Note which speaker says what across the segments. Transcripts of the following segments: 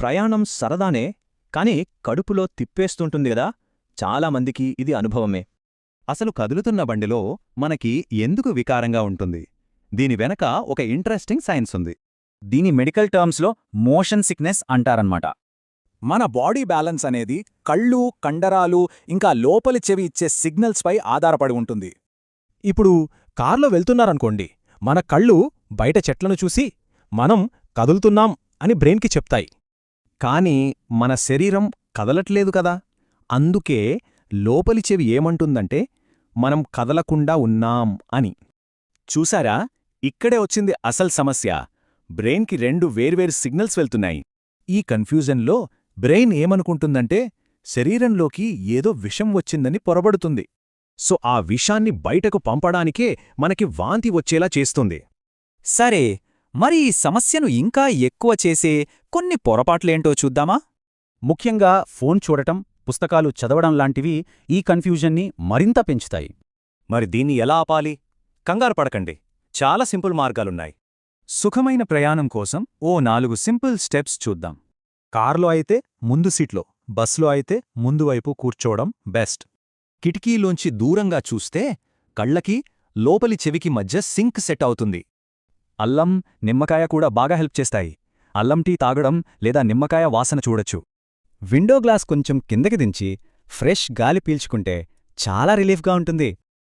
Speaker 1: ప్రయాణం సరదానే కాని కడుపులో తిప్పేస్తుంటుంది గదా. చాలామందికి ఇది అనుభవమే.
Speaker 2: అసలు కదులుతున్న బండిలో మనకి ఎందుకు వికారంగా ఉంటుంది? దీని వెనక ఒక ఇంట్రెస్టింగ్ సైన్స్ ఉంది.
Speaker 3: దీని మెడికల్ టర్మ్స్లో మోషన్ సిక్నెస్ అంటారన్నమాట
Speaker 4: మన బాడీ బ్యాలెన్స్ అనేది కళ్ళు కండరాలు ఇంకా లోపలి చెవి ఇచ్చే సిగ్నల్స్పై ఆధారపడి ఉంటుంది.
Speaker 5: ఇప్పుడు కార్లో వెళ్తున్నారనుకోండి మన కళ్ళు బయట చెట్లను చూసి మనం కదులుతున్నాం అని బ్రెయిన్కి చెప్తాయి.
Speaker 1: కాని మన శరీరం కదలట్లేదు కదా. అందుకే లోపలి చెవి ఏమంటుందంటే మనం కదలకుండా ఉన్నాం అని. చూసారా ఇక్కడే వచ్చింది అసలు సమస్య. బ్రెయిన్కి రెండు వేర్వేరు సిగ్నల్స్ వెళ్తున్నాయి. ఈ కన్ఫ్యూజన్లో బ్రెయిన్ ఏమనుకుంటుందంటే శరీరంలోకి ఏదో విషం వచ్చిందని పొరబడుతుంది. సో ఆ విషాన్ని బయటకు పంపడానికే మనకి వాంతి వచ్చేలా చేస్తుంది.
Speaker 3: సరే మరి ఈ సమస్యను ఇంకా ఎక్కువ చేసే కొన్ని పొరపాట్లేంటో చూద్దామా? ముఖ్యంగా ఫోన్ చూడటం పుస్తకాలు చదవడం లాంటివి ఈ కన్ఫ్యూజన్ని మరింత పెంచుతాయి.
Speaker 1: మరి దీన్ని ఎలా ఆపాలి? కంగారు పడకండి. చాలా సింపుల్ మార్గాలున్నాయి. సుఖమైన ప్రయాణం కోసం ఓ నాలుగు సింపుల్ స్టెప్స్ చూద్దాం.
Speaker 5: కార్లో అయితే ముందు సీట్లో బస్లో అయితే ముందు వైపు కూర్చోవడం బెస్ట్.
Speaker 1: కిటికీలోంచి దూరంగా చూస్తే కళ్ళకి లోపలి చెవికి మధ్య సింక్ సెట్ అవుతుంది.
Speaker 3: అల్లం నిమ్మకాయ కూడా బాగా హెల్ప్ చేస్తాయి. అల్లం టీ తాగడం లేదా నిమ్మకాయ వాసన చూడొచ్చు. విండో గ్లాస్ కొంచెం కిందకి దించి ఫ్రెష్ గాలి పీల్చుకుంటే చాలా రిలీఫ్గా ఉంటుంది.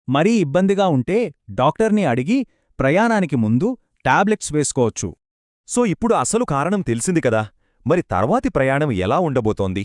Speaker 1: మరీ ఇబ్బందిగా ఉంటే డాక్టర్ని అడిగి ప్రయాణానికి ముందు టాబ్లెట్స్ వేసుకోవచ్చు.
Speaker 2: సో ఇప్పుడు అసలు కారణం తెలిసింది కదా. మరి తర్వాతి ప్రయాణం ఎలా ఉండబోతోంది?